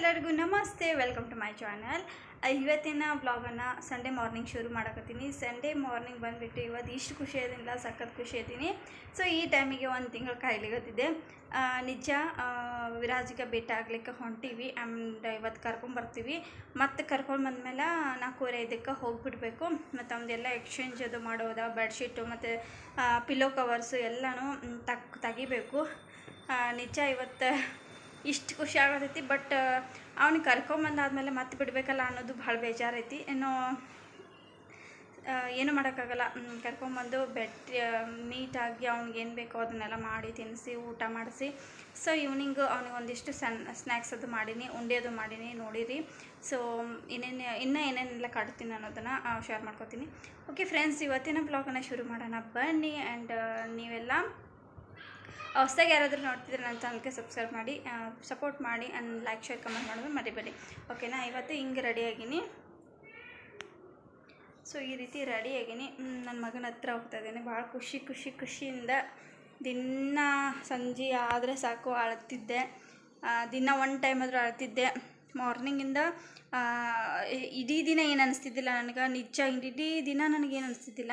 ಎಲ್ಲರಿಗೂ ನಮಸ್ತೆ welcome to my channel ಇವತ್ತಿನ ಬ್ಲಾಗನ್ನು ಸಂಡೇ ಮಾರ್ನಿಂಗ್ ಶುರು ಮಾಡಕತ್ತೀನಿ. ಸಂಡೇ ಮಾರ್ನಿಂಗ್ ಬಂದುಬಿಟ್ಟು ಇವತ್ತು ಇಷ್ಟು ಖುಷಿ ಅದಿಂದ ಸಖತ್ ಖುಷಿ ಇದ್ದೀನಿ. ಸೊ ಈ ಟೈಮಿಗೆ ಒಂದು ತಿಂಗಳು ಕಾಯ್ಲಿಗತ್ತಿದೆ ನಿಜ ವಿರಾಜಿಗೆ ಭೇಟಿ ಆಗ್ಲಿಕ್ಕೆ ಹೊಂಟೀವಿ. ಆ್ಯಂಡ್ ಇವತ್ತು ಕರ್ಕೊಂಬರ್ತೀವಿ ಮತ್ತು ಕರ್ಕೊಂಡು ಬಂದಮೇಲೆ ನಾಲ್ಕೂವರೆ ಇದಕ್ಕೆ ಹೋಗಿಬಿಡ್ಬೇಕು. ಮತ್ತು ಅವನ್ನೆಲ್ಲ ಎಕ್ಸ್ಚೇಂಜ್ ಅದು ಮಾಡೋದ ಬೆಡ್ಶೀಟು ಮತ್ತು ಪಿಲೋ ಕವರ್ಸು ಎಲ್ಲನೂ ತಗಿಬೇಕು ತಗ್, ತೆಗಿಬೇಕು. ನಿಜ ಇವತ್ತು ಇಷ್ಟು ಖುಷಿ ಆಗತೈತಿ ಬಟ್ ಅವ್ನಿಗೆ ಕರ್ಕೊಂಬಂದಾದ್ಮೇಲೆ ಮತ್ತೆ ಬಿಡಬೇಕಲ್ಲ ಅನ್ನೋದು ಭಾಳ ಬೇಜಾರೈತಿ. ಏನೋ ಏನೂ ಮಾಡೋಕ್ಕಾಗಲ್ಲ. ಕರ್ಕೊಂಬಂದು ಬೆಡ್ ನೀಟಾಗಿ ಅವ್ನಿಗೇನು ಬೇಕೋ ಅದನ್ನೆಲ್ಲ ಮಾಡಿ ತಿನ್ನಿಸಿ ಊಟ ಮಾಡಿಸಿ. ಸೊ ಈವ್ನಿಂಗು ಅವ್ನಿಗೆ ಒಂದಿಷ್ಟು ಸನ್ ಸ್ನ್ಯಾಕ್ಸ್ ಅದು ಮಾಡೀನಿ ಉಂಡೆ ಅದು ಮಾಡೀನಿ, ನೋಡಿರಿ. ಸೊ ಇನ್ನೇನು, ಇನ್ನೂ ಏನೇನೆಲ್ಲ ಕಾಡ್ತೀನಿ ಅನ್ನೋದನ್ನು ಶೇರ್ ಮಾಡ್ಕೊತೀನಿ. ಓಕೆ ಫ್ರೆಂಡ್ಸ್ ಇವತ್ತಿನ ಬ್ಲಾಗನ್ನು ಶುರು ಮಾಡೋಣ. ಬನ್ನಿ ಆ್ಯಂಡ್ ನೀವೆಲ್ಲ ಹೊಸ್ದಾಗಿ ಯಾರಾದರೂ ನೋಡ್ತಿದ್ರೆ ನನ್ನ ಚಾನಲ್ಗೆ ಸಬ್ಸ್ಕ್ರೈಬ್ ಮಾಡಿ ಸಪೋರ್ಟ್ ಮಾಡಿ ಆ್ಯಂಡ್ ಲೈಕ್ ಶೇರ್ ಕಮೆಂಟ್ ಮಾಡೋದು ಮರಿಬೇಡಿ. ಓಕೆನಾ ಇವತ್ತು ಹಿಂಗೆ ರೆಡಿಯಾಗಿನಿ ಸೊ ಈ ರೀತಿ ರೆಡಿಯಾಗಿನಿ ನನ್ನ ಮಗನ ಹತ್ರ ಹೋಗ್ತಾ ಇದ್ದೀನಿ. ಭಾಳ ಖುಷಿ ಖುಷಿ, ಖುಷಿಯಿಂದ ದಿನ ಸಂಜೆ ಆದರೆ ಸಾಕು ಅಳ್ತಿದ್ದೆ. ದಿನ ಒನ್ ಟೈಮ್ ಆದರೂ ಅಳ್ತಿದ್ದೆ. ಮಾರ್ನಿಂಗಿಂದ ಇಡೀ ದಿನ ಏನು ಅನಿಸ್ತಿದ್ದಿಲ್ಲ ನನಗೆ. ನಿಜ, ಇಡೀ ದಿನ ನನಗೇನು ಅನಿಸ್ತಿದ್ದಿಲ್ಲ.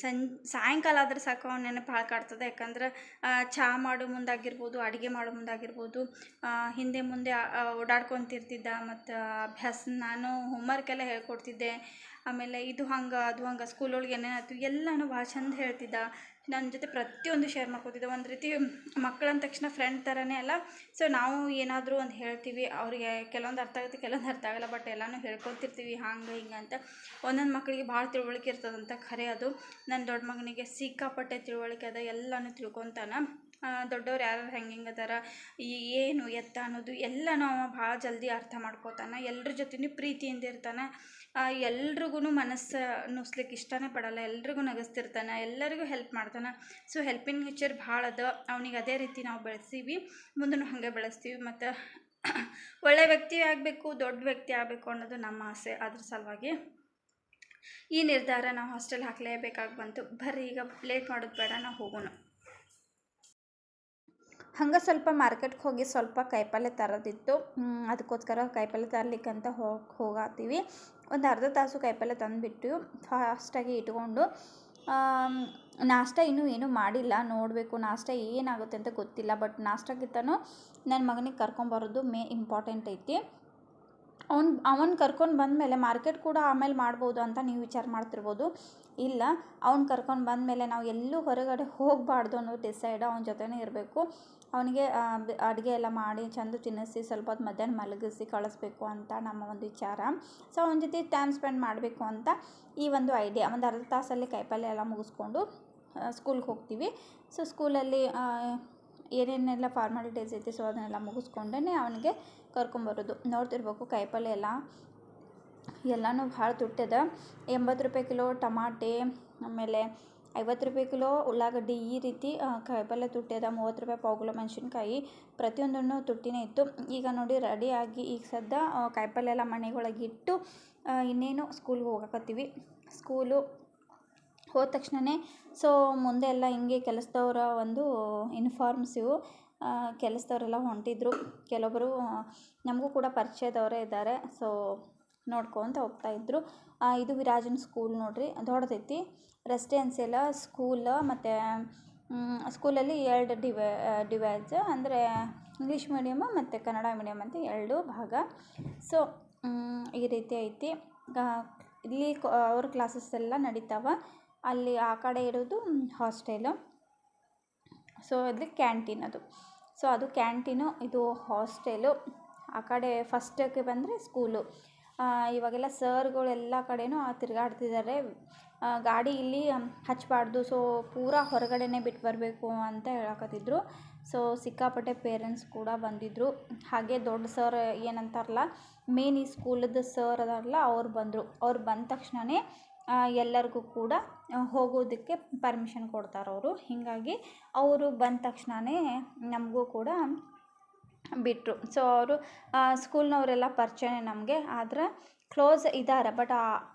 ಸಂ ಸಾಯಂಕಾಲ ಆದರೆ ಸಾಕು, ಅವ್ನ ನೆನಪು ಭಾಳ ಕಾಡ್ತದೆ. ಯಾಕಂದ್ರೆ ಚಹಾ ಮಾಡೋ ಮುಂದಾಗಿರ್ಬೋದು, ಅಡುಗೆ ಮಾಡೋ ಮುಂದಾಗಿರ್ಬೋದು ಹಿಂದೆ ಮುಂದೆ ಓಡಾಡ್ಕೊತಿರ್ತಿದ್ದ ಮತ್ತು ಅಭ್ಯಾಸ ನಾನು ಹೋಮ್ವರ್ಕ್ ಎಲ್ಲ ಹೇಳ್ಕೊಡ್ತಿದ್ದೆ. ಆಮೇಲೆ ಇದು ಹಂಗೆ, ಅದು ಹಂಗೆ ಸ್ಕೂಲೊಳಗೆ ಏನೇನಾಯ್ತು, ಎಲ್ಲನೂ ಭಾಳ ಚಂದ ಹೇಳ್ತಿದ್ದ. ನನ್ನ ಜೊತೆ ಪ್ರತಿಯೊಂದು ಶೇರ್ ಮಾಡ್ಕೋತಿದ್ದೆ, ಒಂದು ರೀತಿ ಮಕ್ಕಳು ಅಂದ ತಕ್ಷಣ ಫ್ರೆಂಡ್ ಥರನೇ ಅಲ್ಲ. ಸೊ ನಾವು ಏನಾದರೂ ಒಂದು ಹೇಳ್ತೀವಿ, ಅವರಿಗೆ ಕೆಲವೊಂದು ಅರ್ಥ ಆಗುತ್ತೆ, ಕೆಲವೊಂದು ಅರ್ಥ ಆಗಲ್ಲ ಬಟ್ ಎಲ್ಲನೂ ಹೇಳ್ಕೊತಿರ್ತೀವಿ, ಹಂಗೆ, ಹಿಂಗೆ ಅಂತ. ಒಂದೊಂದು ಮಕ್ಕಳಿಗೆ ಭಾಳ ತಿಳುವಳಿಕೆ ಇರ್ತದಂತ ಖರೆ ಅದು. ನನ್ನ ದೊಡ್ಡ ಮಗನಿಗೆ ಸಿಕ್ಕಾಪಟ್ಟೆ ತಿಳುವಳಿಕೆ ಅದ, ಎಲ್ಲನೂ ತಿಳ್ಕೊತಾನ. ದೊಡ್ಡವ್ರು ಯಾರು ಹೆಂಗೆ ಅದಾರ ಏನು ಎತ್ತ ಅನ್ನೋದು ಎಲ್ಲನೂ ಅವ ಭಾಳ ಜಲ್ದಿ ಅರ್ಥ ಮಾಡ್ಕೋತಾನೆ ಎಲ್ಲರ ಜೊತೆನೂ ಪ್ರೀತಿಯಿಂದ ಇರ್ತಾನೆ ಎಲ್ರಿಗೂ ಮನಸ್ಸು ನುಸ್ಲಿಕ್ಕೆ ಇಷ್ಟನೇ ಪಡಲ್ಲ, ಎಲ್ರಿಗೂ ನಗಿಸ್ತಿರ್ತಾನೆ, ಎಲ್ಲರಿಗೂ ಹೆಲ್ಪ್ ಮಾಡ್ತಾನೆ. ಸೊ ಹೆಲ್ಪಿಂಗ್ ನೇಚರ್ ಭಾಳ ಅದ, ಅವ್ನಿಗೆ ಅದೇ ರೀತಿ ನಾವು ಬೆಳೆಸ್ತೀವಿ ಮುಂದೂ ಹಾಗೆ ಬೆಳೆಸ್ತೀವಿ, ಮತ್ತು ಒಳ್ಳೆ ವ್ಯಕ್ತಿ ಆಗಬೇಕು, ದೊಡ್ಡ ವ್ಯಕ್ತಿ ಆಗಬೇಕು ಅನ್ನೋದು ನಮ್ಮ ಆಸೆ. ಅದ್ರ ಸಲುವಾಗಿ ಈ ನಿರ್ಧಾರ ನಾವು ಹಾಸ್ಟೆಲ್ ಹಾಕಲೇಬೇಕಾಗಿ ಬಂತು. ಬರ್ರಿ, ಈಗ ಲೇಟ್ ಮಾಡೋದು ಬೇಡ, ನಾವು ಹೋಗೋಣ. ಹಂಗೆ ಸ್ವಲ್ಪ ಮಾರ್ಕೆಟ್ಗೆ ಹೋಗಿ ಸ್ವಲ್ಪ ಕಾಯಿಪಲ್ಲೆ ತರೋದಿತ್ತು. ಅದಕ್ಕೋಸ್ಕರ ಕಾಯಿಪಲ್ಯ ತರ್ಲಿಕ್ಕಂತ ಹೋಗಿ ಹೋಗಾತೀವಿ. ಒಂದು ಅರ್ಧ ತಾಸು ಕಾಯಿಪಲ್ಲೆ ತಂದುಬಿಟ್ಟು ಫಾಸ್ಟಾಗಿ ಇಟ್ಕೊಂಡು ನಾಷ್ಟ ಇನ್ನೂ ಏನೂ ಮಾಡಿಲ್ಲ. ನೋಡಬೇಕು ನಾಷ್ಟ ಏನಾಗುತ್ತೆ ಅಂತ ಗೊತ್ತಿಲ್ಲ. ಬಟ್ ನಾಷ್ಟಕ್ಕಿಂತನೂ ನನ್ನ ಮಗನಿಗೆ ಕರ್ಕೊಂಬರೋದು ಮೇ, ಇಂಪಾರ್ಟೆಂಟ್ ಐತಿ. ಅವ್ನು, ಅವನು ಕರ್ಕೊಂಡು ಬಂದಮೇಲೆ ಮಾರ್ಕೆಟ್ ಕೂಡ ಆಮೇಲೆ ಮಾಡ್ಬೋದು ಅಂತ ನೀವು ವಿಚಾರ ಮಾಡ್ತಿರ್ಬೋದು. ಇಲ್ಲ, ಅವ್ನು ಕರ್ಕೊಂಡು ಬಂದಮೇಲೆ ನಾವು ಎಲ್ಲೂ ಹೊರಗಡೆ ಹೋಗಬಾರ್ದು ಅನ್ನೋ ಡಿಸೈಡ್ ಅವನ ಜೊತೆನೇ ಇರಬೇಕು. ಅವನಿಗೆ ಅಡುಗೆ ಎಲ್ಲ ಮಾಡಿ ಚೆಂದ ತಿನ್ನಿಸಿ, ಸ್ವಲ್ಪ ಹೊತ್ತು ಮಧ್ಯಾಹ್ನ ಮಲಗಿಸಿ ಕಳಿಸ್ಬೇಕು ಅಂತ ನಮ್ಮ ಒಂದು ವಿಚಾರ. ಸೊ, ಅವನ ಜೊತೆ ಟೈಮ್ ಸ್ಪೆಂಡ್ ಮಾಡಬೇಕು ಅಂತ ಈ ಒಂದು ಐಡಿಯಾ ಒಂದು ಅರ್ಧ ತಾಸಲ್ಲಿ ಕಾಯಿಪಲ್ಯ ಎಲ್ಲ ಮುಗಿಸ್ಕೊಂಡು ಸ್ಕೂಲ್ಗೆ ಹೋಗ್ತೀವಿ. ಸೊ ಸ್ಕೂಲಲ್ಲಿ ಏನೇನೆಲ್ಲ ಫಾರ್ಮಾಲಿಟೀಸ್ ಐತಿ, ಸೊ, ಅದನ್ನೆಲ್ಲ ಮುಗಿಸ್ಕೊಂಡೇ ಅವನಿಗೆ ಕರ್ಕೊಂಬರೋದು. ನೋಡ್ತಿರ್ಬೇಕು ಕಾಯಿಪಲ್ಯ ಎಲ್ಲ. ಎಲ್ಲನೂ ಭಾಳ ತುಟ್ಟದ. ಎಂಬತ್ತು ರೂಪಾಯಿ ಕಿಲೋ ಟಮಾಟೆ, ಆಮೇಲೆ ಐವತ್ತು ರೂಪಾಯಿ ಕಿಲೋ ಉಳ್ಳಾಗಡ್ಡಿ ಈ ರೀತಿ ಕಾಯಿ ಕಾಯಿಪಲ್ಯ ತುಟ್ಟ್ಯದ ಮೂವತ್ತು ರೂಪಾಯಿ ಪಾವು ಕಿಲೋ ಮೆಣಸಿನ್ಕಾಯಿ ಪ್ರತಿಯೊಂದನ್ನು ತುಟ್ಟಿನೇ ಇತ್ತು. ಈಗ ನೋಡಿ ರೆಡಿಯಾಗಿ ಈಗ ಸದ್ದ ಕಾಯಿ ಕಾಯಿಪಲ್ಯ ಎಲ್ಲ ಮನೆಗೊಳಗೆ ಇಟ್ಟು ಇನ್ನೇನು ಸ್ಕೂಲ್ಗೆ ಹೋಗಕತ್ತೀವಿ. ಸ್ಕೂಲು ಹೋದ ತಕ್ಷಣವೇ ಸೊ ಮುಂದೆ ಎಲ್ಲ ಹಿಂಗೆ ಕೆಲಸದವರ ಒಂದು ಇನ್ಫಾರ್ಮ್ಸ್ ಇವು. ಕೆಲಸದವರೆಲ್ಲ ಹೊಂಟಿದ್ರು. ಕೆಲವೊಬ್ಬರು ನಮಗೂ ಕೂಡ ಪರಿಚಯದವರೇ ಇದ್ದಾರೆ. ಸೊ ನೋಡ್ಕೊತ ಹೋಗ್ತಾ ಇದ್ರು. ಇದು ವಿರಾಜನ್ ಸ್ಕೂಲ್ ನೋಡ್ರಿ. ದೊಡ್ಡದೈತಿ. ರೆಸಿಡೆನ್ಸಿ ಎಲ್ಲ ಸ್ಕೂಲ್ ಮತ್ತು ಸ್ಕೂಲಲ್ಲಿ ಎರಡು ಡಿವೈ ಡಿವೈಸ್ ಅಂದರೆ ಇಂಗ್ಲೀಷ್ ಮೀಡಿಯಮ್ ಮತ್ತು ಕನ್ನಡ ಮೀಡಿಯಮ್ ಅಂತ ಎರಡು ಭಾಗ. ಸೊ ಈ ರೀತಿ ಐತಿ. ಇಲ್ಲಿ ಅವ್ರ ಕ್ಲಾಸಸ್ ಎಲ್ಲ ನಡೀತಾವ. ಅಲ್ಲಿ ಆ ಕಡೆ ಇರೋದು ಹಾಸ್ಟೆಲು ಸೊ ಅಲ್ಲಿ ಕ್ಯಾಂಟೀನ್ ಅದು. ಸೊ ಅದು ಕ್ಯಾಂಟೀನು, ಇದು ಹಾಸ್ಟೆಲು. ಆ ಕಡೆ ಫಸ್ಟಕ್ಕೆ ಬಂದರೆ ಸ್ಕೂಲು ಇವಾಗೆಲ್ಲ ಸರ್ಗಳು ಎಲ್ಲ ಕಡೆನೂ ತಿರುಗಾಡ್ತಿದ್ದಾರೆ ಗಾಡಿ ಇಲ್ಲಿ ಹಚ್ಚಬಾರ್ದು ಸೊ ಪೂರಾ ಹೊರಗಡೆನೇ ಬಿಟ್ಟು ಬರಬೇಕು ಅಂತ ಹೇಳಕತ್ತಿದ್ರು. ಸೊ ಸಿಕ್ಕಾಪಟ್ಟೆ ಪೇರೆಂಟ್ಸ್ ಕೂಡ ಬಂದಿದ್ದರು ಹಾಗೆ ದೊಡ್ಡ ಸರ್ ಏನಂತಾರಲ್ಲ ಮೇನ್ ಈ ಸ್ಕೂಲದ ಸರ್ ಅದಾರಲ್ಲ, ಅವ್ರು ಬಂದರು. ಅವ್ರು ಬಂದ ತಕ್ಷಣವೇ ಎಲ್ಲರಿಗೂ ಕೂಡ ಹೋಗೋದಕ್ಕೆ ಪರ್ಮಿಷನ್ ಕೊಡ್ತಾರೆ ಅವರು. ಹೀಗಾಗಿ ಅವರು ಬಂದ ತಕ್ಷಣವೇ ನಮಗೂ ಕೂಡ ಬಿಟ್ಟರು ಸೊ ಅವರು ಸ್ಕೂಲ್ನವರೆಲ್ಲ ಪರಿಚಯ ನಮಗೆ. ಆದ್ರೆ ಕ್ಲೋಸ್ ಇದ್ದಾರೆ ಬಟ್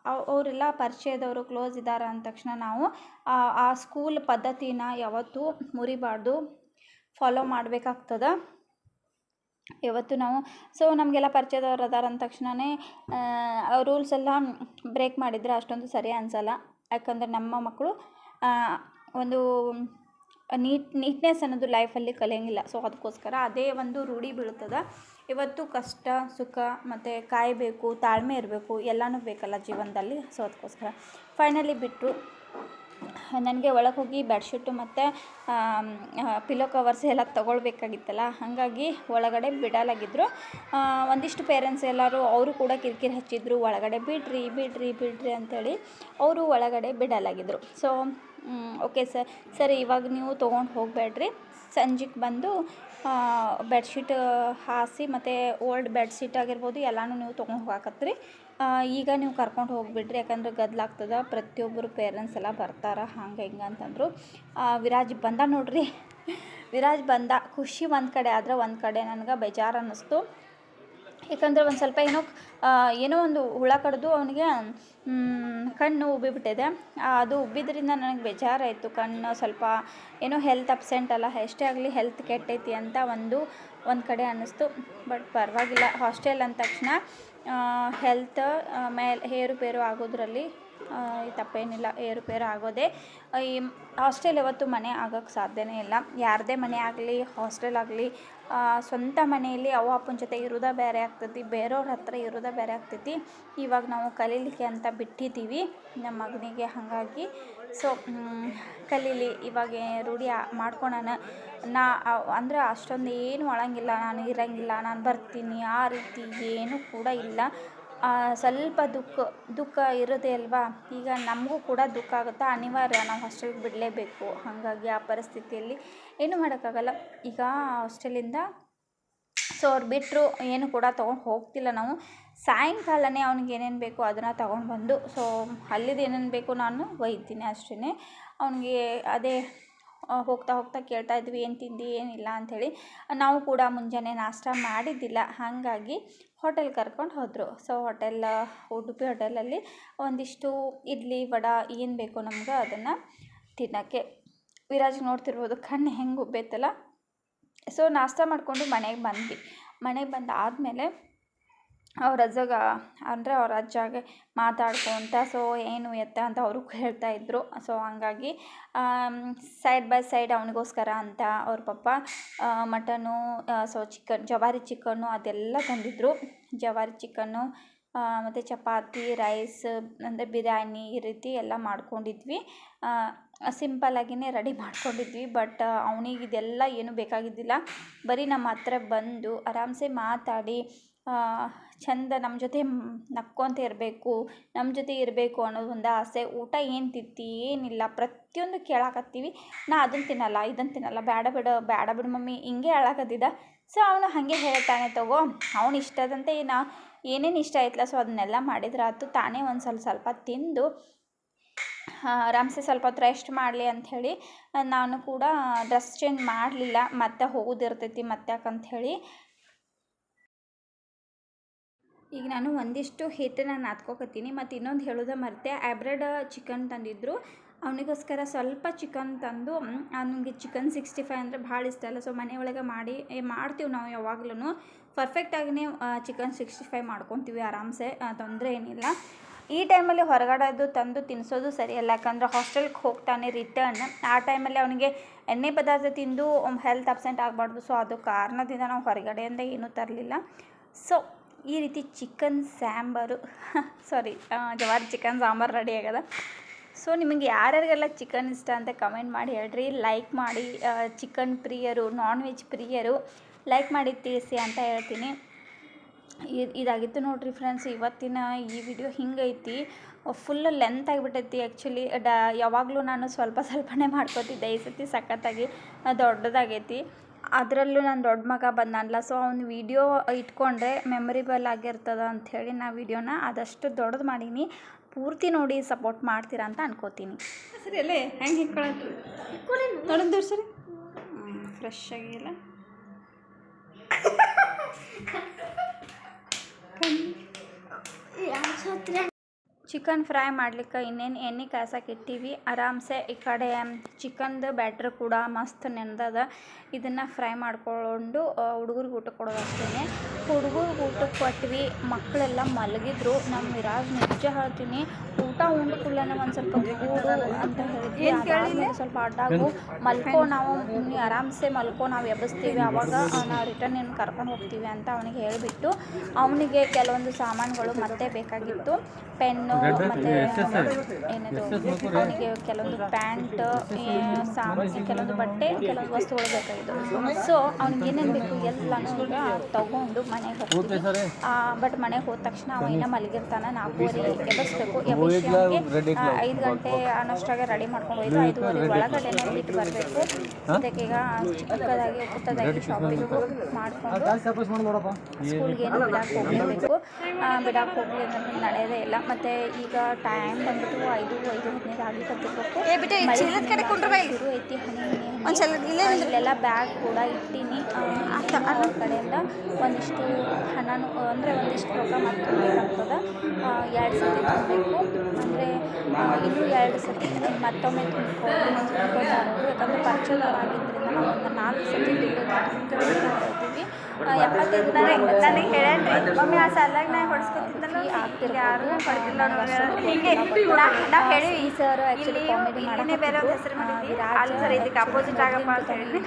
ಅವರೆಲ್ಲ ಪರಿಚಯದವರು ಕ್ಲೋಸ್ ಇದ್ದಾರೆ ಅಂದ ತಕ್ಷಣ ನಾವು, ಆ- ಆ ಸ್ಕೂಲ್ ಪದ್ಧತಿನ ಯಾವತ್ತೂ ಮುರಿಬಾರ್ದು. ಫಾಲೋ ಮಾಡಬೇಕಾಗ್ತದ. ಇವತ್ತು ನಾವು ಸೊ ನಮಗೆಲ್ಲ ಪರಿಚಯದವ್ರು ಅದಾರ ಅಂದ ತಕ್ಷಣವೇ ರೂಲ್ಸ್ ಎಲ್ಲ ಬ್ರೇಕ್ ಮಾಡಿದರೆ ಅಷ್ಟೊಂದು ಸರಿ ಅನಿಸಲ್ಲ. ಯಾಕಂದರೆ ನಮ್ಮ ಮಕ್ಕಳು ಒಂದು ನೀಟ್ ನೀಟ್ನೆಸ್ ಅನ್ನೋದು ಲೈಫಲ್ಲಿ ಕಲಿಯಂಗಿಲ್ಲ. ಸೊ ಅದಕ್ಕೋಸ್ಕರ ಅದೇ ಒಂದು ರೂಢಿ ಬೀಳ್ತದೆ. ಇವತ್ತು ಕಷ್ಟ, ಸುಖ ಮತ್ತು ಕಾಯಬೇಕು, ತಾಳ್ಮೆ ಇರಬೇಕು, ಎಲ್ಲನೂ ಬೇಕಲ್ಲ ಜೀವನದಲ್ಲಿ. ಸೊ ಅದಕ್ಕೋಸ್ಕರ ಫೈನಲಿ ಬಿಟ್ಟರು ನನಗೆ ಒಳಗೆ ಹೋಗಿ ಬೆಡ್ಶೀಟು ಮತ್ತು ಪಿಲೋ ಕವರ್ಸ್ ಎಲ್ಲ ತೊಗೊಳ್ಬೇಕಾಗಿತ್ತಲ್ಲ, ಹಾಗಾಗಿ ಒಳಗಡೆ ಬಿಡಲಾಗಿದ್ದರು ಒಂದಿಷ್ಟು ಪೇರೆಂಟ್ಸ್ ಎಲ್ಲರೂ ಅವರು ಕೂಡ ಕಿರಿಕಿರಿ ಹಚ್ಚಿದ್ರು, ಒಳಗಡೆ ಬಿಡ್ರಿ ಬಿಡ್ರಿ ಬಿಡ್ರಿ ಅಂಥೇಳಿ ಅವರು ಒಳಗಡೆ ಬಿಡಲಾಗಿದ್ದರು ಸೊ ಓಕೆ ಸರ್ ಸರಿ, ಇವಾಗ ನೀವು ತೊಗೊಂಡು ಹೋಗಬೇಡ್ರಿ. ಸಂಜೆಗೆ ಬಂದು ಬೆಡ್ಶೀಟ್ ಹಾಸಿ ಮತ್ತು ಓಲ್ಡ್ ಬೆಡ್ಶೀಟ್ ಆಗಿರ್ಬೋದು ಎಲ್ಲನೂ ನೀವು ತೊಗೊಂಡು ಹೋಗಾಕತ್ರಿ. ಈಗ ನೀವು ಕರ್ಕೊಂಡು ಹೋಗಿಬಿಡ್ರಿ, ಯಾಕಂದ್ರೆ ಗದ್ದಲಾಗ್ತದೆ ಪ್ರತಿಯೊಬ್ಬರು ಪೇರೆಂಟ್ಸ್ ಎಲ್ಲ ಬರ್ತಾರೆ, ಹಂಗೆ ಹಿಂಗೆ ಅಂತಂದರು. ವಿರಾಜ್ ಬಂದ ನೋಡ್ರಿ. ವಿರಾಜ್ ಬಂದ. ಖುಷಿ ಒಂದು ಕಡೆ ಆದ್ರೆ ಒಂದು ಕಡೆ ನನಗೆ ಬೇಜಾರು ಅನ್ನಿಸ್ತು. ಯಾಕಂದರೆ ಒಂದು ಸ್ವಲ್ಪ ಏನೋ ಏನೋ ಒಂದು ಹುಳ ಕಡಿದು ಅವನಿಗೆ ಕಣ್ಣು ಉಬ್ಬಿಬಿಟ್ಟಿದೆ. ಅದು ಉಬ್ಬಿದ್ರಿಂದ ನನಗೆ ಬೇಜಾರಾಯಿತು. ಕಣ್ಣು ಸ್ವಲ್ಪ ಏನೋ ಹೆಲ್ತ್ ಅಬ್ಸೆಂಟ್ ಅಲ್ಲ, ಎಷ್ಟೇ ಆಗಲಿ ಹೆಲ್ತ್ ಕೆಟ್ಟೈತಿ ಅಂತ ಒಂದು ಒಂದು ಕಡೆ ಅನ್ನಿಸ್ತು. ಬಟ್ ಪರವಾಗಿಲ್ಲ. ಹಾಸ್ಟೆಲ್ ಅಂದ ತಕ್ಷಣ ಹೆಲ್ತ್ ಮೇಲೆ ಏರುಪೇರು ಆಗೋದ್ರಲ್ಲಿ ತಪ್ಪೇನಿಲ್ಲ ಏರುಪೇರು ಆಗೋದೆ. ಈ ಹಾಸ್ಟೆಲ್ ಯಾವತ್ತು ಮನೆ ಆಗೋಕ್ಕೆ ಸಾಧ್ಯವೇ ಇಲ್ಲ. ಯಾರದೇ ಮನೆ ಆಗಲಿ, ಹಾಸ್ಟೆಲ್ ಆಗಲಿ ಸ್ವಂತ ಮನೆಯಲ್ಲಿ ಅವ್ವ ಅಪ್ಪನ ಜೊತೆ ಇರೋದೇ ಬೇರೆ ಆಗ್ತೈತಿ ಬೇರೆಯವ್ರ ಹತ್ರ ಇರೋದೇ ಬೇರೆ ಆಗ್ತೈತಿ. ಇವಾಗ ನಾವು ಕಲೀಲಿಕ್ಕೆ ಅಂತ ಬಿಟ್ಟಿದ್ದೀವಿ ನಮ್ಮ ಮಗನಿಗೆ ಹಾಗಾಗಿ. ಸೊ ಕಲೀಲಿ, ಇವಾಗ ರೂಢಿ ಮಾಡ್ಕೊಳೋಣ. ನಾ ಅಂದರೆ ಅಷ್ಟೊಂದು ಏನು ಒಳಂಗಿಲ್ಲ, ನಾನು ಇರಂಗಿಲ್ಲ, ನಾನು ಬರ್ತೀನಿ, ಆ ರೀತಿ ಏನೂ ಕೂಡ ಇಲ್ಲ. ಸ್ವಲ್ಪ ದುಃಖ ದುಃಖ ಇರೋದೇ ಅಲ್ವಾ? ಈಗ ನಮಗೂ ಕೂಡ ದುಃಖ ಆಗುತ್ತೆ? ಅನಿವಾರ್ಯ, ನಾವು ಹಾಸ್ಟೆಲ್ಗೆ ಬಿಡಲೇಬೇಕು. ಹಾಗಾಗಿ ಆ ಪರಿಸ್ಥಿತಿಯಲ್ಲಿ ಏನೂ ಮಾಡೋಕ್ಕಾಗಲ್ಲ. ಈಗ ಹಾಸ್ಟೆಲಿಂದ ಸೊ ಅವ್ರು ಬಿಟ್ಟರು ಏನು ಕೂಡ ತೊಗೊಂಡು ಹೋಗ್ತಿಲ್ಲ ನಾವು. ಸಾಯಂಕಾಲನೇ ಅವ್ನಿಗೆ ಏನೇನು ಬೇಕೋ ಅದನ್ನು ತೊಗೊಂಡು ಬಂದು ಸೊ ಅಲ್ಲಿದ್ದು ಏನೇನು ಬೇಕು ನಾನು ಒಯ್ತೀನಿ ಅಷ್ಟೇ ಅವ್ನಿಗೆ ಅದೇ ಹೋಗ್ತಾ ಹೋಗ್ತಾ ಕೇಳ್ತಾ ಇದ್ವಿ, ಏನು ತಿಂದು ಏನಿಲ್ಲ ಅಂಥೇಳಿ. ನಾವು ಕೂಡ ಮುಂಜಾನೆ ನಾಷ್ಟ ಮಾಡಿದ್ದಿಲ್ಲ, ಹಾಗಾಗಿ ಹೋಟೆಲ್ ಕರ್ಕೊಂಡು ಹೋದರು. ಸೊ ಹೋಟೆಲ್, ಉಡುಪಿ ಹೋಟೆಲಲ್ಲಿ ಒಂದಿಷ್ಟು ಇಡ್ಲಿ, ವಡ, ಏನು ಬೇಕೋ ನಮ್ಗೆ ಅದನ್ನು ತಿನ್ನೋಕ್ಕೆ. ವಿರಾಜ್ ನೋಡ್ತಿರ್ಬೋದು, ಕಣ್ಣು ಹೆಂಗೆ ಉಬ್ಬೈತಲ್ಲ ಸೊ ನಾಷ್ಟ ಮಾಡಿಕೊಂಡು ಮನೆಗೆ ಬಂದ್ವಿ. ಮನೆಗೆ ಬಂದು ಆದಮೇಲೆ ಅವ್ರ ಅಜ್ಜಗ, ಅಂದರೆ ಅವ್ರ ಅಜ್ಜಾಗೆ ಮಾತಾಡ್ಕೊತ, ಸೊ, ಏನು ಎತ್ತ? ಅಂತ ಅವರು ಹೇಳ್ತಾ ಇದ್ದರು ಸೊ ಹಂಗಾಗಿ ಸೈಡ್ ಬೈ ಸೈಡ್ ಅವನಿಗೋಸ್ಕರ ಅಂತ ಅವ್ರ ಪಪ್ಪ ಮಟನು ಸೊ ಚಿಕನ್ ಜವಾರಿ ಚಿಕನ್ನು ಅದೆಲ್ಲ ತಂದಿದ್ದರು ಜವಾರಿ ಚಿಕನ್ನು ಮತ್ತು ಚಪಾತಿ ರೈಸ್ ಅಂದರೆ ಬಿರಿಯಾನಿ ಈ ರೀತಿ ಎಲ್ಲ ಮಾಡ್ಕೊಂಡಿದ್ವಿ. ಸಿಂಪಲ್ಲಾಗಿಯೇ ರೆಡಿ ಮಾಡ್ಕೊಂಡಿದ್ವಿ ಬಟ್ ಅವನಿಗೆ ಇದೆಲ್ಲ ಏನೂ ಬೇಕಾಗಿದ್ದಿಲ್ಲ. ಬರೀ ನಮ್ಮ ಹತ್ರ ಬಂದು ಆರಾಮ್ಸೆ ಮಾತಾಡಿ ಚಂದ ನಮ್ಮ ಜೊತೆ ನಕ್ಕೊತ ಇರಬೇಕು ನಮ್ಮ ಜೊತೆ ಇರಬೇಕು ಅನ್ನೋದು ಒಂದು ಆಸೆ. ಊಟ ಏನು ತಿಂತಿ, ಏನಿಲ್ಲ, ಪ್ರತಿಯೊಂದು ಕೇಳಾಕತ್ತೀವಿ. ನಾ ಅದನ್ನು ತಿನ್ನಲ್ಲ ಇದನ್ನು ತಿನ್ನಲ್ಲ ಬೇಡ ಬಿಡು ಬೇಡ ಬಿಡು ಮಮ್ಮಿ, ಹಿಂಗೆ ಹೇಳಾಕತ್ತಿದ್ದ. ಸೊ ಅವನು ಹಾಗೆ ಹೇಳ್ತಾನೆ, ತಗೋ, ಅವ್ನು ಇಷ್ಟದಂತೆ ನಾ ಏನೇನು ಇಷ್ಟ ಆಯ್ತಲ್ಲ ಸೊ ಅದನ್ನೆಲ್ಲ ಮಾಡಿದ್ರೆ ಆಯ್ತು ತಾನೇ ಒಂದು ಸ್ವಲ್ಪ ಸ್ವಲ್ಪ ತಿಂದು ಆರಾಮ್ಸೆ ಸ್ವಲ್ಪ ಹೊತ್ತು ರೆಸ್ಟ್ ಮಾಡಲಿ ಅಂಥೇಳಿ ನಾನು ಕೂಡ ಡ್ರೆಸ್ ಚೇಂಜ್ ಮಾಡಲಿಲ್ಲ. ಮತ್ತೆ ಹೋಗೋದಿರ್ತೈತಿ ಮತ್ತೆ ಯಾಕಂಥೇಳಿ ಈಗ ನಾನು ಒಂದಿಷ್ಟು ಹಿಟ್ಟನ್ನು ನಾದ್ಕೋಕತ್ತೀನಿ, ಮತ್ತು ಇನ್ನೊಂದು ಹೇಳೋದು ಮರೆತೆ ಆ್ಯಬ್ರಡ್ ಚಿಕನ್ ತಂದಿದ್ದರು ಅವನಿಗೋಸ್ಕರ ಸ್ವಲ್ಪ ಚಿಕನ್ ತಂದು ಅವನಿಗೆ ಚಿಕನ್ ಸಿಕ್ಸ್ಟಿ ಫೈವ್ ಅಂದರೆ ಭಾಳ ಇಷ್ಟ ಅಲ್ಲ. ಸೊ ಮನೆಯೊಳಗೆ ಮಾಡಿ ಮಾಡ್ತೀವಿ ನಾವು ಯಾವಾಗ್ಲೂ ಪರ್ಫೆಕ್ಟಾಗಿಯೇ ಚಿಕನ್ ಸಿಕ್ಸ್ಟಿ ಫೈವ್ ಮಾಡ್ಕೊತೀವಿ ಆರಾಮ್ಸೆ ತೊಂದರೆ ಏನಿಲ್ಲ. ಈ ಟೈಮಲ್ಲಿ ಹೊರಗಡೆದು ತಂದು ತಿನ್ನಿಸೋದು ಸರಿಯಲ್ಲ ಯಾಕಂದ್ರೆ ಹಾಸ್ಟೆಲ್ಗೆ ಹೋಗ್ತಾನೆ ರಿಟರ್ನ್ ಆ ಟೈಮಲ್ಲಿ ಅವನಿಗೆ ಎಣ್ಣೆ ಪದಾರ್ಥ ತಿಂದು ಹೆಲ್ತ್ ಅಬ್ಸೆಂಟ್ ಆಗಬಾರ್ದು. ಸೊ ಅದು ಕಾರಣದಿಂದ ನಾವು ಹೊರಗಡೆಯಿಂದ ಏನೂ ತರಲಿಲ್ಲ. ಸೊ ಈ ರೀತಿ ಚಿಕನ್ ಸಾಂಬಾರು ಸಾರಿ ಜವಾರಿ ಚಿಕನ್ ಸಾಂಬಾರು ರೆಡಿ ಆಗ್ಯದ ಸೊ ನಿಮಗೆ ಯಾರ್ಯಾರಿಗೆಲ್ಲ ಚಿಕನ್ ಇಷ್ಟ ಅಂತ ಕಮೆಂಟ್ ಮಾಡಿ ಹೇಳ್ರಿ. ಲೈಕ್ ಮಾಡಿ ಚಿಕನ್ ಪ್ರಿಯರು ನಾನ್ ವೆಜ್ ಪ್ರಿಯರು ಲೈಕ್ ಮಾಡಿ ತಿಳಿಸಿ ಅಂತ ಹೇಳ್ತೀನಿ. ಇದು ಇದಾಗಿತ್ತು ನೋಡಿರಿ ಫ್ರೆಂಡ್ಸ್ ಇವತ್ತಿನ ಈ ವಿಡಿಯೋ ಹಿಂಗೈತಿ. ಫುಲ್ ಲೆಂತ್ ಆಗಿಬಿಟ್ಟೈತಿ ಆ್ಯಕ್ಚುಲಿ ಡ, ಯಾವಾಗಲೂ ನಾನು ಸ್ವಲ್ಪ ಸ್ವಲ್ಪನೇ ಮಾಡ್ಕೋತಿದ್ದೆ. ಈ ಸತಿ ಸಖತ್ತಾಗಿ ದೊಡ್ಡದಾಗೈತಿ. ಅದರಲ್ಲೂ ನನ್ನ ದೊಡ್ಡ ಮಗ ಬಂದಾನಲ್ಲ ಸೊ ಅವ್ನು ವೀಡಿಯೋ ಇಟ್ಕೊಂಡ್ರೆ ಮೆಮೊರಿಬಲ್ ಆಗಿರ್ತದ ಅಂಥೇಳಿ ನಾ ವೀಡಿಯೋನ ಆದಷ್ಟು ದೊಡ್ಡದು ಮಾಡೀನಿ. ಪೂರ್ತಿ ನೋಡಿ ಸಪೋರ್ಟ್ ಮಾಡ್ತೀರಾ ಅಂತ ಅನ್ಕೋತೀನಿ. ಸರಿ ಅಲ್ಲೇ ಹೆಂಗೆ ಸರಿ. ಫ್ರೆಶ್ ಆಗಿಲ್ಲ ಚಿಕನ್ ಫ್ರೈ ಮಾಡ್ಲಿಕ್ಕೆ ಇನ್ನೇನು ಎಣ್ಣೆ ಕಾಯ್ಸಕ್ಕೆ ಇಟ್ಟೀವಿ. ಆರಾಮ್ಸೆ ಈ ಕಡೆ ಚಿಕನ್ದು ಬ್ಯಾಟ್ರ್ ಕೂಡ ಮಸ್ತ್ ನೆಂದದ. ಇದನ್ನು ಫ್ರೈ ಮಾಡಿಕೊಂಡು ಹುಡುಗರಿಗೆ ಊಟ ಕೊಡೋದು ಹುಡುಗರಿಗೆ ಊಟಕ್ಕೆ ಕೊಟ್ವಿ ಮಕ್ಕಳೆಲ್ಲ ಮಲಗಿದ್ರು. ನಮ್ಮ ವಿರಾಜ್ ನಿಜ ಹೇಳ್ತೀನಿ ಊಟ ಉಂಡು ನಾವು ಒಂದು ಸ್ವಲ್ಪ ಕೂಡು ಅಂತ ಹೇಳಿದ್ವಿ. ಅದಾದ್ಮೇಲೆ ಸ್ವಲ್ಪ ಅಡ್ಡಾಗು. ಮಲ್ಕೋ ನಾವು ಆರಾಮ್ಸೆ ಮಲ್ಕೋ ನಾವು ಎಬ್ಬಿಸ್ತೀವಿ. ಅವಾಗ ನಾವು ರಿಟರ್ನ್ ಏನು ಕರ್ಕೊಂಡು ಹೋಗ್ತೀವಿ ಅಂತ ಅವನಿಗೆ ಹೇಳಿಬಿಟ್ಟು ಅವನಿಗೆ ಕೆಲವೊಂದು ಸಾಮಾನುಗಳು ಮತ್ತೆ ಬೇಕಾಗಿತ್ತು. ಪೆನ್ನು ಮತ್ತು ಏನದು ಅವನಿಗೆ ಕೆಲವೊಂದು ಪ್ಯಾಂಟ್ ಸಾಮಾನು ಕೆಲವೊಂದು ಬಟ್ಟೆ ಕೆಲವೊಂದು ವಸ್ತುಗಳು ಬೇಕಾಗಿತ್ತು ಸೊ ಅವ್ನಿಗೆ ಏನೇನು ಬೇಕು ಎಲ್ಲನೂ ಈಗ ತಗೊಂಡು ಮನೆಗೆ ಹೋಗ್ತೀವಿ. ಬಟ್ ಮನೆಗೆ ಹೋದ ತಕ್ಷಣ ಅವ ಇನ್ನ ಮಲಗಿರ್ತಾನೆ. ನಾಲ್ಕೂವರೆ ಎಬ್ಬಿಸ್ಬೇಕು ಎಬ್ಬಿಸಿ ಅವ್ನಿಗೆ ಐದು ಗಂಟೆ ಅನ್ನೋಷ್ಟಾಗೆ ರೆಡಿ ಮಾಡ್ಕೊಂಡು ಹೋಯ್ತು. ಐದುವರೆ ಒಳಗಡೆನೆ ಬಿಟ್ಟು ಬರಬೇಕು. ಅದಕ್ಕೆ ಈಗ ಚಿಕ್ಕದಾಗಿ ಪುಟ್ಟದಾಗಿ ಶಾಪಿಂಗ್ ಮಾಡಿಕೊಂಡು ಸ್ಕೂಲ್ಗೆ ಏನು ಬಿಡಕ್ಕೆ ಹೋಗಲೇಬೇಕು. ಬಿಡಕ್ಕೆ ಹೋಗಲಿ ಅಂದ್ರೆ ನಡೆಯೋದೇ ಇಲ್ಲ. ಮತ್ತೆ ಈಗ ಟೈಮ್ ಬಂದ್ಬಿಟ್ಟು ಐದು ಐದು ಹದಿನೈದು ಆಗಲಿಕ್ಕೆ ಶುರು ಐತಿ ಹನಿ. ಹನಿ ಹನಿ ಇಲ್ಲೆಲ್ಲ ಬ್ಯಾಗ್ ಕೂಡ ಇಟ್ಟೀನಿ. ಅನ್ನೋ ಕಡೆಯಿಂದ ಒಂದಿಷ್ಟು ಹಣನು ಅಂದರೆ ಒಂದಿಷ್ಟು ರೊಕ್ಕ ಮತ್ತೆ ಬೇಕಾಗ್ತದೆ. ಎರಡು ಸರ್ತಿ ತುಂಬಬೇಕು ಅಂದರೆ ಇನ್ನೂ ಎರಡು ಸರ್ತಿ ಮತ್ತೊಮ್ಮೆ ತುಂಬಿಕೊಂಡು ಯಾಕಂದರೆ ಪರಿಚಯದವರಾಗಿದ್ದರಿಂದ ನಾವು ಒಂದು ನಾಲ್ಕು ಸತಿ ತುಂಬಿದ್ದೀವಿ ಎಪ್ಪತ್ತೈದು ನನಗೆ ಮಮ್ಮಿ ಆ ಸಾಲಾಗ ನಾ ಹೊಡ್ಸ್ಕೊತಿದ್ದಲ್ಲ ಯಾರು ಹೊಡೆದಿಲ್ಲ ಹಿಂಗೆ ನಾವು ಹೇಳಿ ಈ ಸರ್ ಇಲ್ಲಿನೇ ಬೇರೆ ಅವ್ರ ಹೆಸರು ಮಾಡಿದ್ವಿ. ಅಲ್ಲಿ ಸರ್ ಇದಕ್ಕೆ ಅಪೋಸಿಟ್ ಆಗಪ್ಪ ಅಂತ ಹೇಳಿ.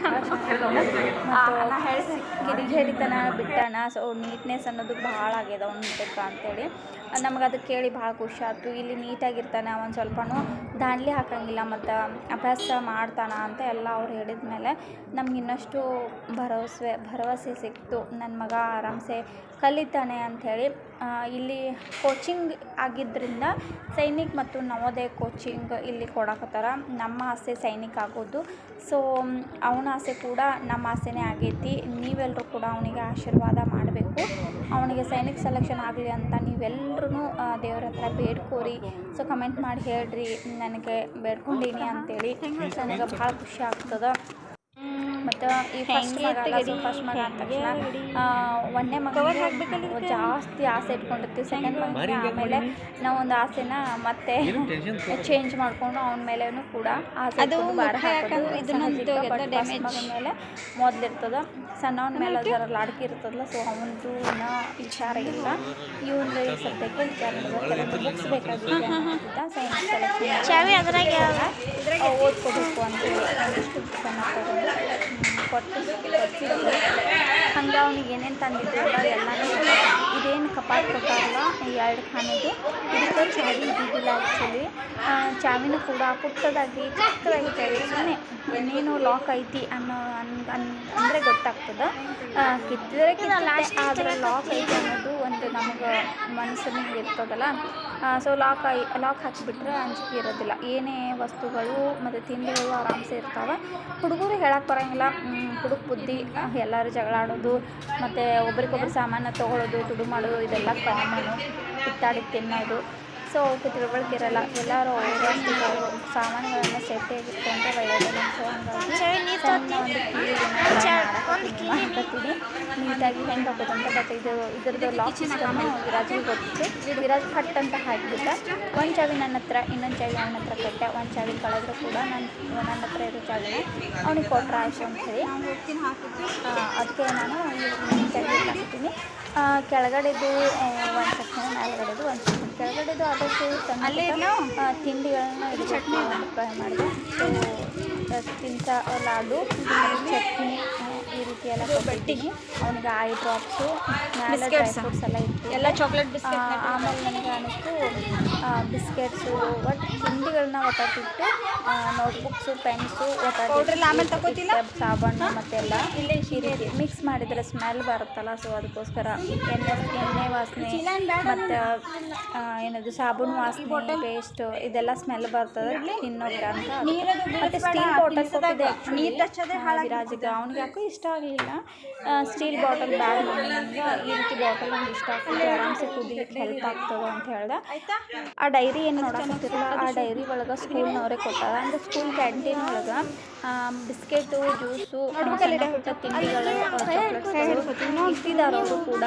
ನಾ ಹೇಳಿ ಕಿಡಿಗೇಡಿತನ ಬಿಟ್ಟಾನ ಸೊ ನೀಟ್ನೆಸ್ ಅನ್ನೋದು ಭಾಳ ಆಗ್ಯದ ಅವ್ನ ಊಟಕ್ಕೆ ಅಂತೇಳಿ ನಮ್ಗೆ ಅದು ಕೇಳಿ ಭಾಳ ಖುಷಿ ಆಯ್ತು ಇಲ್ಲಿ ನೀಟಾಗಿರ್ತಾನೆ, ಅವನು ಸ್ವಲ್ಪನೂ ದಾಂಡ್ಲಿ ಹಾಕಂಗಿಲ್ಲ, ಮತ್ತು ಅಭ್ಯಾಸ ಮಾಡ್ತಾನೆ ಅಂತ ಎಲ್ಲ ಅವ್ರು ಹೇಳಿದ ಮೇಲೆ ನಮ್ಗೆ ಇನ್ನಷ್ಟು ಭರವಸೆ ಭರವಸೆ ಸಿಕ್ತು. ನನ್ನ ಮಗ ಆರಾಮ್ಸೆ ಕಲಿತಾನೆ ಅಂಥೇಳಿ ಇಲ್ಲಿ ಕೋಚಿಂಗ್ ಆಗಿದ್ದರಿಂದ ಸೈನಿಕ್ ಮತ್ತು ನವೋದಯ ಕೋಚಿಂಗ್ ಇಲ್ಲಿ ಕೊಡಕತ್ತಾರ. ನಮ್ಮ ಆಸೆ ಸೈನಿಕ್ ಆಗೋದು. ಸೊ ಅವನ ಆಸೆ ಕೂಡ ನಮ್ಮ ಆಸೆನೇ ಆಗೈತಿ. ನೀವೆಲ್ಲರೂ ಕೂಡ ಅವನಿಗೆ ಆಶೀರ್ವಾದ ಮಾಡಬೇಕು. ಅವನಿಗೆ ಸೈನಿಕ್ ಸೆಲೆಕ್ಷನ್ ಆಗಲಿ ಅಂತ ನೀವೆಲ್ಲರೂ ದೇವ್ರ ಹತ್ರ ಬೇಡ್ಕೋರಿ. ಸೊ ಕಮೆಂಟ್ ಮಾಡಿ ಹೇಳ್ರಿ. ನನಗೆ ಬೇಡ್ಕೊಂಡೀನಿ ಅಂತೇಳಿ. ನನಗೆ ಭಾಳ ಖುಷಿ ಆಗ್ತದೆ. ಮತ್ತು ಈ ಫಸ್ಟ್ ಮಗ ಅಲ್ಲ ಫಸ್ಟ್ ಮಗ ಅಂದ ತಕ್ಷಣ ಒಂದನೇ ಮಗ ಜಾಸ್ತಿ ಆಸೆ ಇಟ್ಕೊಂಡಿರ್ತೀವಿ. ಸೆಕೆಂಡ್ ಮಗ ಆಮೇಲೆ ನಾವು ಒಂದು ಆಸೆನ ಮತ್ತೆ ಚೇಂಜ್ ಮಾಡ್ಕೊಂಡು ಅವನ ಮೇಲೇನು ಕೂಡ ಆಸೆ ಅದು ಮಗನ ಮೇಲೆ ಮೊದಲಿರ್ತದ. ಸಣ್ಣವನ ಮೇಲೆ ಅದರ ಲಾಡ್ಕಿ ಇರ್ತದಲ್ಲ ಸೊ ಅವನದು ಇನ್ನೂ ವಿಚಾರ ಇಲ್ಲ. ಇವನು ಸದ್ಯಕ್ಕೆ ವಿಚಾರ ಬುಕ್ಸ್ ಸೈನ್ಸ್ ಸೆಲೆಕ್ಷನ್ ಓದ್ಕೋಬೇಕು ಅಂತ ಒಂದಿಷ್ಟು ಬುಕ್ಸನ್ನು ತಗೊಂಡು. ಕೊಟ್ಟು ಹಂಗೆ ಅವ್ನಿಗೆ ಏನೇನು ತಂದಿದ್ರಲ್ಲ ಎಲ್ಲನೂ. ಇದೇನು ಕಪಾಟ್ ಕೊಟ್ಟಾರಲ್ಲ ಎರಡು ಖಾನೆದು ಇದಕ್ಕೆ ಚಾವಿ ಇದ್ದಿದ್ದಿಲ್ಲ ಆ್ಯಕ್ಚುಲಿ ಚಾವಿನ ಕೂಡ ಪುಟ್ಟದಾಗಿ, ಚಿಕ್ಕದಾಗಿ ಚಾವಿ. ಸುಮ್ಮನೆ ಇನ್ನೇನು ಲಾಕ್ ಐತಿ ಅನ್ನೋ ಅನ್ ಅನ್ ಅಂದರೆ ಗೊತ್ತಾಗ್ತದೆ. ಕಿತ್ತಿದ್ರೆ ಕಿತ್ತ ಆದರೆ ಲಾಕ್ ಐತಿ ಅನ್ನೋದು ಒಂದು ನಮಗೆ ಮನಸ್ಸಿನಾಗ ಇರ್ತದಲ್ಲ ಸೊ ಲಾಕ್ ಆಯ್ ಲಾಕ್ ಹಾಕಿಬಿಟ್ರೆ ಅಂಜಿಕೆ ಇರೋದಿಲ್ಲ. ಏನೇ ವಸ್ತುಗಳು ಮತ್ತು ತಿಂಡಿಗಳು ಆರಾಮ್ಸೆ ಇರ್ತಾವೆ. ಹುಡುಗರು ಹೇಳಕ್ಕೆ ಬರೋಂಗಿಲ್ಲ ಹುಡುಗ ಬುದ್ಧಿ ಎಲ್ಲರೂ ಜಗಳ ಆಡೋದು, ಮತ್ತು ಒಬ್ರಿಗೊಬ್ರು ಸಾಮಾನು ತೊಗೊಳೋದು, ದುಡ್ಡು ಮಾಡೋದು, ಇದೆಲ್ಲ ಕಾಮನು ಕಿತ್ತಾಡಿ ತಿನ್ನೋದು. ಸೊ ಅವ್ರಿಗೆ ತಿಳುವಳಿಕೆ ಇರಲ್ಲ ಎಲ್ಲರೂ ವಸ್ತುಗಳು ಸಾಮಾನುಗಳನ್ನು ಸೇಫ್ಟಿಯಾಗಿ ಇಟ್ಕೊಂಡ್ರೆ ಒಳ್ಳೆಯದಲ್ಲ ಸೊ ಹಂಗಾಗಿ ಮಾಡ್ಕೊತೀನಿ ನೀಟಾಗಿ ಹೆಂಗೆ ಹಾಕೋದು ಅಂತ ಬಟ್ ಇದು ಇದ್ರದ್ದು ಲಾಕ್ ಸಿಸ್ಟಮ್ ವಿರಾಜಿಗೆ ಗೊತ್ತಿತ್ತು. ವಿರಾಜ್ ಕಟ್ ಅಂತ ಹಾಕಿಬಿಟ್ಟ ಒಂದು ಚಾವಿ ನನ್ನ ಹತ್ರ ಇನ್ನೊಂದು ಚಾವಿ ಅವನ ಹತ್ರ ಕೊಟ್ಟೆ. ಒಂದು ಚಾವಿ ಕಳೆದ್ರು ಕೂಡ ನಾನು ನನ್ನ ಹತ್ರ ಇರೋ ಚಾವಿ ಅವನಿಗೆ ಕೊಟ್ಟರೆ ಆಯ್ತು ಅಂತ ಹೇಳಿ. ಅದಕ್ಕೆ ನಾನು ನೀಟಾಗಿ ಹಾಕ್ತೀನಿ ಕೆಳಗಡೆದು ಒಂದು ಸೆಕ್ಷನ್ ಮೇಲ್ಗಡೆದು ಒಂದು ಸೆಕ್ಷನ್ ಕೆಳಗಡೆದು ಆದಷ್ಟು ಅಲ್ಲೇ ತಿಂಡಿಗಳನ್ನ ಇದು ಚಟ್ನಿ ಫ್ರೈ ಮಾಡಿದೆ. ಸೊ ತಿಂತ ಲಾಡು ಚಟ್ನಿ ಈ ರೀತಿ ಎಲ್ಲ ಕೊಟ್ಟಿದ್ದೀನಿ ಅವನಿಗೆ ಐ ಡ್ರಾಪ್ಸು. ಫ್ರೂಟ್ಸ್ ಎಲ್ಲ ಇತ್ತು. ಎಲ್ಲ ಚಾಕ್ಲೇಟ್ ಬಿಸ್ಕೆಟ್ ಆಮೇಲೆ ನನಗೆ ಅನಿಸ್ತು ಬಿಸ್ಕೆಟ್ಸು ಒಟ್ಟು ತಿಂಡಿಗಳನ್ನ ಒಟ್ಟಾಟಿಟ್ಟು ನೋಟ್ಬುಕ್ಸು ಪೆನ್ಸು ಒಟ್ಟಾಡ್ರಲ್ಲಿ ಆಮೇಲೆ ತಗೋತಿಲ್ಲ? ಸಾಬಣ್ಣ ಮತ್ತೆಲ್ಲ ಇಲ್ಲೇ ಈ ರೀತಿ ಮಿಕ್ಸ್ ಮಾಡಿದರೆ ಸ್ಮೆಲ್ ಬರುತ್ತಲ್ಲ ಸೊ ಅದಕ್ಕೋಸ್ಕರ ಎಣ್ಣೆ ಎಣ್ಣೆ ವಾಸನೆ ಮತ್ತು ಏನದು ಸಾಬೂನು ವಾಸನೆ ಪೇಸ್ಟ್ ಇದೆಲ್ಲ ಸ್ಮೆಲ್ ಬರ್ತದೆ ತಿನ್ನೋದ್ರ ಅಂತ. ಮತ್ತೆ ಸ್ಟೀಲ್ ಬಾಟಲ್ ನೀರ್ ಅವ್ನಿಗೆ ಯಾಕೋ ಇಷ್ಟ ಆಗಲಿಲ್ಲ ಸ್ಟೀಲ್ ಬಾಟಲ್ ಬ್ಯಾಗ್ ನನಗೆ ಈ ರೀತಿ ಬಾಟಲ್ ನಂಗೆ ಇಷ್ಟ ಆಗ್ತದೆ. ಆರಾಮ್ಸೆ ಕುಡಿಲಿಕ್ಕೆ ಹೆಲ್ಪ್ ಆಗ್ತದೆ ಅಂತ ಹೇಳ್ದೆ. ಆ ಡೈರಿ ಏನು ನೋಡಕತ್ತಿರಲ್ಲ ಆ ಡೈರಿ ಒಳಗೆ ಸ್ಕೂಲ್ನವರೇ ಕೊಟ್ಟಾರ. ಅಂದ್ರೆ ಸ್ಕೂಲ್ ಕ್ಯಾಂಟೀನ್ ಒಳಗೆ ಬಿಸ್ಕೆಟು ಜ್ಯೂಸು ತಿಂಡಿಗಳು ಚಾಕ್ಲೇಟ್ಸ್ಗಳು ಇಟ್ಟಿದ್ದಾರೆ ಅವರು ಕೂಡ.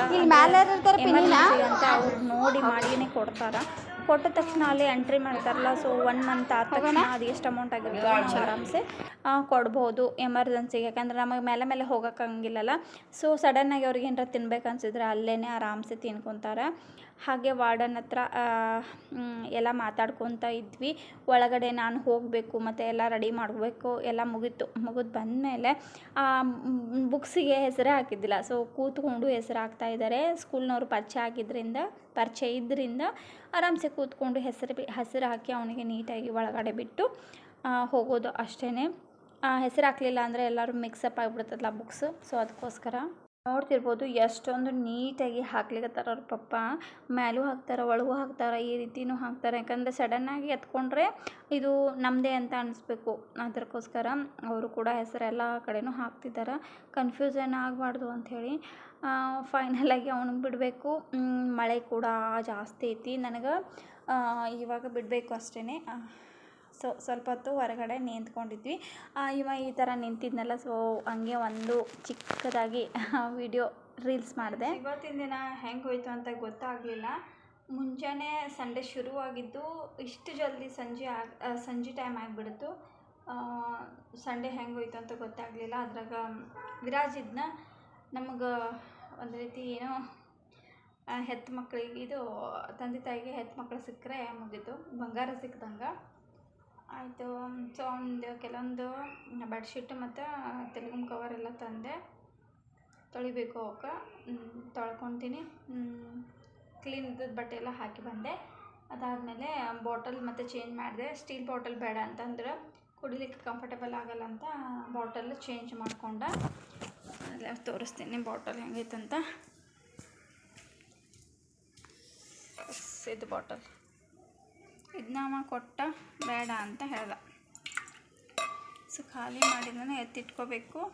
ಅಂತ ಅವ್ರು ನೋಡಿ ಮಾಡಿನೇ ಕೊಡ್ತಾರೆ. ಕೊಟ್ಟ ತಕ್ಷಣ ಅಲ್ಲಿ ಎಂಟ್ರಿ ಮಾಡ್ತಾರಲ್ಲ ಸೊ ಒನ್ ಮಂತ್ ಆದ ತಕ್ಷಣ ಅದು ಎಷ್ಟು ಅಮೌಂಟ್ ಆಗಿರ್ತದೆ ನಾವು ಆರಾಮ್ಸೆ ಕೊಡ್ಬೋದು ಎಮರ್ಜೆನ್ಸಿಗೆ ಯಾಕಂದ್ರೆ ನಮಗೆ ಮೇಲೆ ಮೇಲೆ ಹೋಗೋಕ್ಕಾಗಿಲ್ಲಲ್ಲ ಸೊ ಸಡನ್ನಾಗಿ ಅವ್ರಿಗೆ ಏನಾರ ತಿನ್ಬೇಕು ಅನ್ಸಿದ್ರೆ ಅಲ್ಲೇ ಆರಾಮ್ಸೆ ತಿನ್ಕೊತಾರೆ. ಹಾಗೆ ವಾರ್ಡನ್ ಹತ್ರ ಎಲ್ಲ ಮಾತಾಡ್ಕೊತ ಇದ್ವಿ. ಒಳಗಡೆ ನಾನು ಹೋಗಬೇಕು, ಮತ್ತು ಎಲ್ಲ ರೆಡಿ ಮಾಡಬೇಕು, ಎಲ್ಲ ಮುಗೀತು, ಮುಗಿದು ಬಂದಮೇಲೆ ಬುಕ್ಸಿಗೆ ಹೆಸರೇ ಹಾಕಿದ್ದಿಲ್ಲ. ಸೊ ಕೂತ್ಕೊಂಡು ಹೆಸರು ಹಾಕ್ತಾ ಇದ್ದಾರೆ. ಸ್ಕೂಲ್ನವ್ರು ಪರಿಚಯ ಆಗಿದ್ದರಿಂದ ಪರಿಚಯ ಇದ್ದರಿಂದ ಆರಾಮ್ಸೆ ಕೂತ್ಕೊಂಡು ಹೆಸರು ಬಿ, ಹೆಸರು ಹಾಕಿ ಅವನಿಗೆ ನೀಟಾಗಿ ಒಳಗಡೆ ಬಿಟ್ಟು ಹೋಗೋದು ಅಷ್ಟೇ ಹೆಸರು ಹಾಕಲಿಲ್ಲ ಅಂದರೆ ಎಲ್ಲರೂ ಮಿಕ್ಸಪ್ ಆಗಿಬಿಡ್ತದಲ್ಲ ಬುಕ್ಸು ಸೊ ಅದಕ್ಕೋಸ್ಕರ ನೋಡ್ತಿರ್ಬೋದು, ಎಷ್ಟೊಂದು ನೀಟಾಗಿ ಹಾಕ್ಲಿಕತ್ತಾರ ಅವ್ರ ಪಪ್ಪ. ಮೇಲೂ ಹಾಕ್ತಾರ, ಒಳಗೂ ಹಾಕ್ತಾರ, ಈ ರೀತಿನೂ ಹಾಕ್ತಾರೆ. ಯಾಕಂದರೆ ಸಡನ್ನಾಗಿ ಎತ್ಕೊಂಡ್ರೆ ಇದು ನಮ್ಮದೇ ಅಂತ ಅನಿಸ್ಬೇಕು. ಅದಕ್ಕೋಸ್ಕರ ಅವರು ಕೂಡ ಹೆಸರು ಎಲ್ಲ ಕಡೆನೂ ಹಾಕ್ತಿದ್ದಾರೆ ಕನ್ಫ್ಯೂಸನ್ ಆಗಬಾರ್ದು ಅಂಥೇಳಿ ಫೈನಲಾಗಿ ಅವನಿಗೆ ಬಿಡಬೇಕು. ಮಳೆ ಕೂಡ ಜಾಸ್ತಿ ಐತಿ. ನನಗೆ ಇವಾಗ ಬಿಡಬೇಕು ಅಷ್ಟೇ ಸೊ, ಸ್ವಲ್ಪ ಹೊತ್ತು ಹೊರಗಡೆ ನಿಂತ್ಕೊಂಡಿದ್ವಿ. ಇವ ಈ ಥರ ನಿಂತಿದ್ನಲ್ಲ, ಸೊ ಹಂಗೆ ಒಂದು ಚಿಕ್ಕದಾಗಿ ವಿಡಿಯೋ ರೀಲ್ಸ್ ಮಾಡಿದೆ. ಇವತ್ತಿನ ದಿನ ಹೆಂಗೆ ಹೋಯ್ತು ಅಂತ ಗೊತ್ತಾಗಲಿಲ್ಲ. ಮುಂಜಾನೆ ಸಂಡೇ ಶುರುವಾಗಿದ್ದು ಇಷ್ಟು ಜಲ್ದಿ ಸಂಜೆ ಆಗ ಸಂಜೆ ಟೈಮ್ ಆಗಿಬಿಡ್ತು. ಸಂಡೇ ಹೆಂಗೆ ಹೋಯ್ತು ಅಂತ ಗೊತ್ತಾಗಲಿಲ್ಲ. ಅದ್ರಾಗ ವಿರಾಜ್ ಇದ್ನ. ನಮಗೆ ಒಂದು ರೀತಿ ಏನೋ ಹೆತ್ತು ಮಕ್ಕಳಿಗೆ ಇದು ತಂದೆ ತಾಯಿಗೆ ಹೆತ್ತ ಮಕ್ಕಳು ಸಿಕ್ಕರೆ ಮುಗೀತು. ಬಂಗಾರ ಸಿಕ್ದಂಗೆ. ಆಯಿತು ಸೊ ಒಂದು ಕೆಲವೊಂದು ಬೆಡ್ಶೀಟ್ ಮತ್ತು ತೆಲುಗು ಕವರ್ ಎಲ್ಲ ತಂದೆ. ತೊಳಿಬೇಕು ಅವಕ್ಕೆ. ತೊಳ್ಕೊತೀನಿ. ಕ್ಲೀನ್ ಇದ್ದದ್ದು ಬಟ್ಟೆ ಎಲ್ಲ ಹಾಕಿ ಬಂದೆ. ಅದಾದಮೇಲೆ ಬಾಟಲ್ ಮತ್ತು ಚೇಂಜ್ ಮಾಡಿದೆ. ಸ್ಟೀಲ್ ಬಾಟಲ್ ಬೇಡ ಅಂತಂದ್ರೆ. ಕುಡಿಲಿಕ್ಕೆ ಕಂಫರ್ಟೇಬಲ್ ಆಗಲ್ಲ ಅಂತ ಬಾಟಲ್ ಚೇಂಜ್ ಮಾಡ್ಕೊಂಡೆ. ತೋರಿಸ್ತೀನಿ ಬಾಟಲ್ ಹೆಂಗೈತಂತ ಇದು ಬಾಟಲ್ ಇದನ್ನ ಕೊಟ್ಟ ಬೇಡ ಅಂತ ಹೇಳ್ದ. ಸೊ, ಖಾಲಿ ಮಾಡಿದ್ರೆ ಎತ್ತಿಟ್ಕೋಬೇಕು.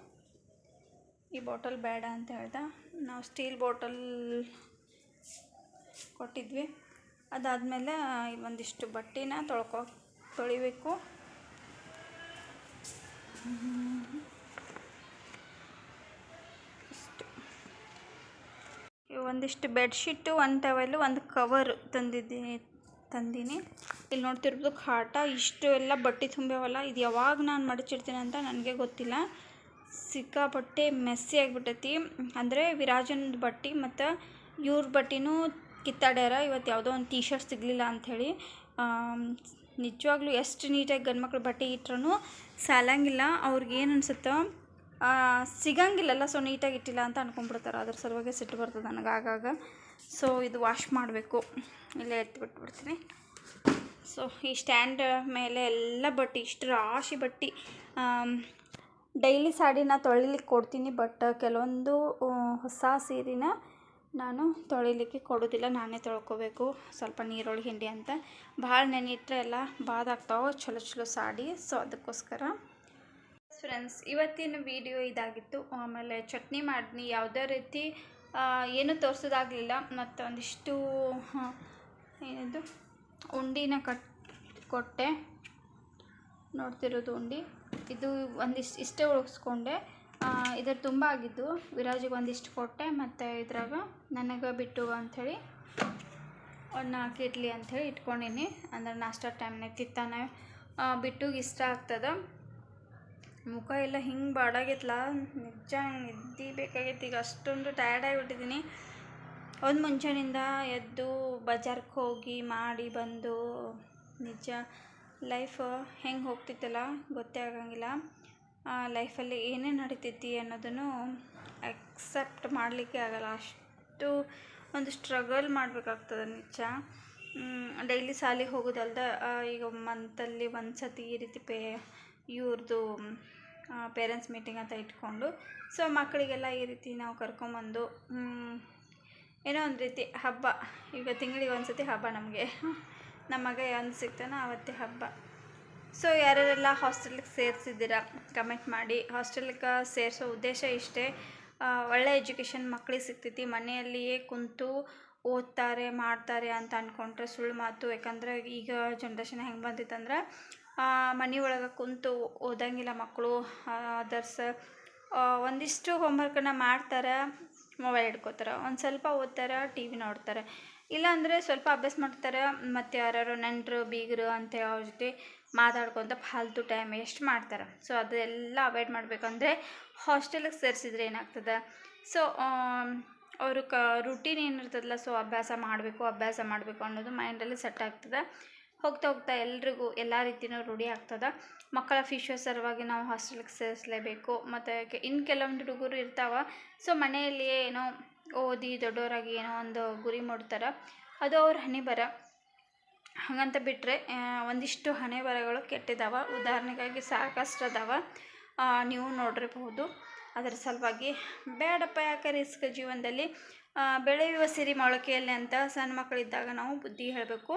ಈ ಬಾಟಲ್ ಬೇಡ ಅಂತ ಹೇಳ್ದ. ನಾವು ಸ್ಟೀಲ್ ಬಾಟಲ್ ಕೊಟ್ಟಿದ್ವಿ. ಅದಾದಮೇಲೆ ಒಂದಿಷ್ಟು ಬಟ್ಟೆನ ತೊಳ್ಕೊ, ತೊಳಿಬೇಕು. ಇಷ್ಟು. ಒಂದಿಷ್ಟು ಬೆಡ್ಶೀಟು, ಒಂದು ಟವೆಲು, ಒಂದು ಕವರು ತಂದಿದ್ದೀನಿ. ತಂದೀನಿ. ಇಲ್ಲಿ ನೋಡ್ತಿರ್ಬೋದು ಕಾಟ, ಇಷ್ಟು ಎಲ್ಲ ಬಟ್ಟೆ ತುಂಬ್ಯಾವಲ್ಲ, ಇದು ಯಾವಾಗ ನಾನು ಮಡಚಿಡ್ತೀನಿ ಅಂತ ನನಗೆ ಗೊತ್ತಿಲ್ಲ. ಸಿಕ್ಕಾಪಟ್ಟೆ ಮೆಸ್ಸಿ ಆಗಿಬಿಟ್ಟೈತಿ. ಅಂದರೆ ವಿರಾಜನದ ಬಟ್ಟೆ ಮತ್ತು ಇವ್ರ ಬಟ್ಟೆನೂ ಕಿತ್ತಾಡ್ಯಾರ, ಇವತ್ತು ಯಾವುದೋ ಒಂದು ಟೀ ಶರ್ಟ್ ಸಿಗಲಿಲ್ಲ ಅಂಥೇಳಿ ನಿಜವಾಗ್ಲೂ ಎಷ್ಟು ನೀಟಾಗಿ ಗಂಡು ಮಕ್ಳು ಬಟ್ಟೆ ಇಟ್ರೂ ಸಾಲಂಗಿಲ್ಲ. ಅವ್ರಿಗೆ ಏನು ಅನ್ಸುತ್ತೋ ಸಿಗಂಗಿಲ್ಲಲ್ಲ, ಸೊ ನೀಟಾಗಿ ಇಟ್ಟಿಲ್ಲ ಅಂತ ಅನ್ಕೊಂಡ್ಬಿಡ್ತಾರೆ. ಅದ್ರ ಸಲುವಾಗಿ ಸಿಟ್ಟು ಬರ್ತದೆ ನನಗೆ ಆಗಾಗ. ಸೊ ಇದು ವಾಶ್ ಮಾಡಬೇಕು. ಇಲ್ಲೇ ಎತ್ತಿಬಿಟ್ಬಿಡ್ತೀನಿ ಸೊ ಈ ಸ್ಟ್ಯಾಂಡ್ ಮೇಲೆ ಎಲ್ಲ ಬಟ್ಟೆ, ಇಷ್ಟು ರಾಶಿ ಬಟ್ಟೆ ಡೈಲಿ ಸಾಡಿನ ತೊಳಿಲಿಕ್ಕೆ ಕೊಡ್ತೀನಿ ಬಟ್ ಕೆಲವೊಂದು ಹೊಸ ಸೀರೆನ ನಾನು ತೊಳಿಲಿಕ್ಕೆ ಕೊಡೋದಿಲ್ಲ. ನಾನೇ ತೊಳ್ಕೊಬೇಕು. ಸ್ವಲ್ಪ ನೀರೊಳಗೆ ಹಿಂಡಿ ಅಂತ. ಭಾಳ ನೆನಿಟ್ರೆ ಎಲ್ಲ ಬಾದಾಗ್ತಾವೆ ಚಲೋ ಚಲೋ ಸಾಡಿ. ಸೊ ಅದಕ್ಕೋಸ್ಕರ. ಫ್ರೆಂಡ್ಸ್ ಇವತ್ತಿನ ವಿಡಿಯೋ ಇದಾಗಿತ್ತು. ಆಮೇಲೆ ಚಟ್ನಿ ಮಾಡಿದ್ನಿ ಯಾವುದೇ ರೀತಿ ಏನೂ ತೋರಿಸೋದಾಗಲಿಲ್ಲ. ಮತ್ತು ಒಂದಿಷ್ಟು ಏನದು? ಉಂಡಿನ ಕಟ್, ಕೊಟ್ಟೆ. ನೋಡ್ತಿರೋದು ಉಂಡಿ. ಇದು ಒಂದಿಷ್ಟು, ಇಷ್ಟೇ ಉಳಿಸ್ಕೊಂಡೆ. ಇದರ ತುಂಬ ಆಗಿದ್ದು. ವಿರಾಜಿಗೆ ಒಂದಿಷ್ಟು ಕೊಟ್ಟೆ. ಮತ್ತು ಇದ್ರಾಗ ನನಗೆ ಬಿಟ್ಟು ಅಂಥೇಳಿ ಒಂದು ಹಾಕಿಡ್ಲಿ ಅಂಥೇಳಿ ಇಟ್ಕೊಂಡಿನಿ. ಅಂದ್ರೆ ನಾಷ್ಟ ಟೈಮ್ನಾಗ ತಿತ್ತಾನೆ ಬಿಟ್ಟುಗೆ ಇಷ್ಟ ಆಗ್ತದೆ. ಮುಖ ಎಲ್ಲ ಹಿಂಗೆ ಬಾಡಾಗೈತ್ಲ? ನಿಜ ನಿದ್ದೆ ಬೇಕಾಗೈತಿ. ಈಗ ಅಷ್ಟೊಂದು ಟಯರ್ಡ್ ಆಗಿಬಿಟ್ಟಿದ್ದೀನಿ ಒಂದು ಮುಂಚೆನಿಂದ ಎದ್ದು ಬಜಾರ್ಗೆ ಹೋಗಿ ಮಾಡಿ ಬಂದು, ನಿಜ ಲೈಫ್ ಹೆಂಗೆ ಹೋಗ್ತಿತ್ತಲ್ಲ ಗೊತ್ತೇ ಆಗಂಗಿಲ್ಲ. ಲೈಫಲ್ಲಿ ಏನೇನು ನಡೀತೈತಿ ಅನ್ನೋದನ್ನು ಅಕ್ಸೆಪ್ಟ್ ಮಾಡಲಿಕ್ಕೆ ಆಗಲ್ಲ. ಅಷ್ಟು ಒಂದು ಸ್ಟ್ರಗಲ್ ಮಾಡಬೇಕಾಗ್ತದೆ ನಿಜ. ಡೈಲಿ ಸಾಲಿಗೆ ಹೋಗೋದಲ್ದ ಈಗ ಮಂತಲ್ಲಿ ಒಂದು ಸತಿ ಈ ರೀತಿ ಪೇ ಇವ್ರದ್ದು ಪೇರೆಂಟ್ಸ್ ಮೀಟಿಂಗ್ ಅಂತ ಇಟ್ಕೊಂಡು. ಸೊ ಮಕ್ಕಳಿಗೆಲ್ಲ ಈ ರೀತಿ ನಾವು ಕರ್ಕೊಂಬಂದು ಏನೋ ಒಂದು ರೀತಿ ಹಬ್ಬ. ಈಗ ತಿಂಗಳಿಗೆ ಒಂದು ಸತಿ ಹಬ್ಬ ನಮಗೆ. ನಮ್ಮ ಮಗ ಒಂದು ಸಿಗ್ತಾನೋ ಆವತ್ತೇ ಹಬ್ಬ. ಸೊ ಯಾರ್ಯಾರೆಲ್ಲ ಹಾಸ್ಟೆಲ್ಗೆ ಸೇರಿಸಿದ್ದೀರಾ ಕಮೆಂಟ್ ಮಾಡಿ. ಹಾಸ್ಟೆಲ್ಗೆ ಸೇರಿಸೋ ಉದ್ದೇಶ ಇಷ್ಟೇ. ಒಳ್ಳೆ ಎಜುಕೇಷನ್ ಮಕ್ಕಳಿಗೆ ಸಿಗ್ತೈತಿ. ಮನೆಯಲ್ಲಿಯೇ ಕುಂತು ಓದ್ತಾರೆ, ಮಾಡ್ತಾರೆ ಅಂತ ಅಂದ್ಕೊಂಡ್ರೆ ಸುಳ್ಳು ಮಾತು. ಯಾಕಂದರೆ ಈಗ ಜನ್ರೇಷನ್ ಹೆಂಗೆ ಬಂದಿತ್ತಂದ್ರೆ ಮನೆ ಒಳಗೆ ಕುಂತು ಓದಂಗಿಲ್ಲ ಮಕ್ಕಳು ಅದರ್ಸ್ ಒಂದಿಷ್ಟು ಹೋಮ್ವರ್ಕನ್ನು ಮಾಡ್ತಾರೆ ಮೊಬೈಲ್ ಹಿಡ್ಕೋತಾರೆ. ಒಂದು ಸ್ವಲ್ಪ ಓದ್ತಾರೆ ಟಿ ವಿ ನೋಡ್ತಾರೆ. ಇಲ್ಲಾಂದರೆ ಸ್ವಲ್ಪ ಅಭ್ಯಾಸ ಮಾಡ್ತಾರೆ, ಮತ್ತು ಯಾರು ನೆಂಟರು, ಬೀಗರು ಅಂತ ಅವ್ರ ಜೊತೆ ಮಾತಾಡ್ಕೊತ ಫಾಲ್ತು ಟೈಮ್ ವೇಸ್ಟ್ ಮಾಡ್ತಾರೆ. ಸೊ ಅದೆಲ್ಲ ಅವಾಯ್ಡ್ ಮಾಡಬೇಕಂದ್ರೆ ಹಾಸ್ಟೆಲಿಗೆ ಸೇರಿಸಿದ್ರೆ ಏನಾಗ್ತದೆ? ಸೊ ಅವ್ರ ಕ ರುಟೀನ್ ಏನಿರ್ತದಲ್ಲ ಸೊ ಅಭ್ಯಾಸ ಮಾಡಬೇಕು ಅಭ್ಯಾಸ ಮಾಡಬೇಕು ಅನ್ನೋದು ಮೈಂಡಲ್ಲಿ ಸೆಟ್ ಆಗ್ತದೆ. ಹೋಗ್ತಾ ಹೋಗ್ತಾ ಎಲ್ರಿಗೂ ಎಲ್ಲ ರೀತಿಯೂ ರೂಢಿ ಆಗ್ತದೆ. ಮಕ್ಕಳ ಫ್ಯೂಚರ್ ಸಲುವಾಗಿ ನಾವು ಹಾಸ್ಟೆಲ್ಗೆ ಸೇರಿಸಲೇಬೇಕು. ಮತ್ತು ಇನ್ನು ಕೆಲವೊಂದು ಹುಡುಗರು ಇರ್ತಾವೆ. ಸೊ ಮನೆಯಲ್ಲಿಯೇ ಏನೋ ಓದಿ ದೊಡ್ಡವರಾಗಿ ಏನೋ ಒಂದು ಗುರಿ ಮಾಡ್ತಾರೆ. ಅದು ಅವ್ರ ಹಣೆ ಬರ. ಹಾಗಂತ ಬಿಟ್ಟರೆ ಒಂದಿಷ್ಟು ಹಣೆ ಬರಗಳು ಕೆಟ್ಟಿದ್ದಾವೆ ಉದಾಹರಣೆಗಾಗಿ ಸಾಕಷ್ಟು ಅದಾವ. ನೀವು ನೋಡಿರಬಹುದು. ಅದರ ಸಲುವಾಗಿ ಬೇಡಪ್ಪ ಯಾಕೆ ರಿಸ್ಕ್ ಜೀವನದಲ್ಲಿ? ಬೆಳೆಯುವ ಸಿರಿ ಮೊಳಕೆಯಲ್ಲಿ ಅಂತ ಸಣ್ಣ ಮಕ್ಕಳಿದ್ದಾಗ ನಾವು ಬುದ್ಧಿ ಹೇಳಬೇಕು.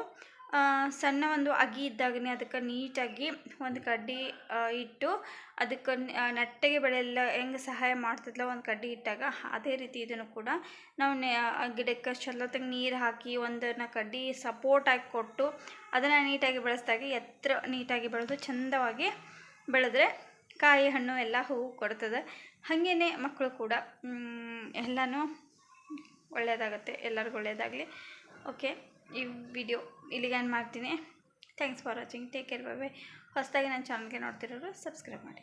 ಸಣ್ಣ ಒಂದು ಅಗಿ ಇದ್ದಾಗನೆ ಅದಕ್ಕೆ ನೀಟಾಗಿ ಒಂದು ಕಡ್ಡಿ ಇಟ್ಟು ಅದಕ್ಕೆ ನಟ್ಟಗೆ ಬೆಳೆಯಲ್ಲ, ಹೆಂಗೆ ಸಹಾಯ ಮಾಡ್ತಿದ್ಲ ಒಂದು ಕಡ್ಡಿ ಇಟ್ಟಾಗ ಅದೇ ರೀತಿ ಇದನ್ನು ಕೂಡ ನಾವು ಗಿಡಕ್ಕೆ ಚಲೋತ್ತಾಗಿ ನೀರು ಹಾಕಿ ಒಂದನ್ನು ಕಡ್ಡಿ ಸಪೋರ್ಟಾಗಿ ಕೊಟ್ಟು ಅದನ್ನು ನೀಟಾಗಿ ಬೆಳೆಸಿದಾಗ ಎತ್ತರ ನೀಟಾಗಿ ಬೆಳೆದು ಚಂದವಾಗಿ ಬೆಳೆದ್ರೆ ಕಾಯಿ ಹಣ್ಣು ಎಲ್ಲ ಹೂವು ಕೊಡ್ತದೆ. ಹಾಗೇ ಮಕ್ಕಳು ಕೂಡ ಎಲ್ಲನೂ ಒಳ್ಳೆಯದಾಗತ್ತೆ, ಎಲ್ಲರಿಗೂ ಒಳ್ಳೆಯದಾಗಲಿ. ಓಕೆ. ಈ ವಿಡಿಯೋ ಇಲ್ಲಿಗೆ ಏನು ಮಾಡ್ತೀನಿ. Thanks for watching take care bye ಹೊಸದಾಗಿ ನನ್ನ ಚಾನಲ್ಗೆ ನೋಡ್ತಿರೋರು ಸಬ್ಸ್ಕ್ರೈಬ್ ಮಾಡಿ.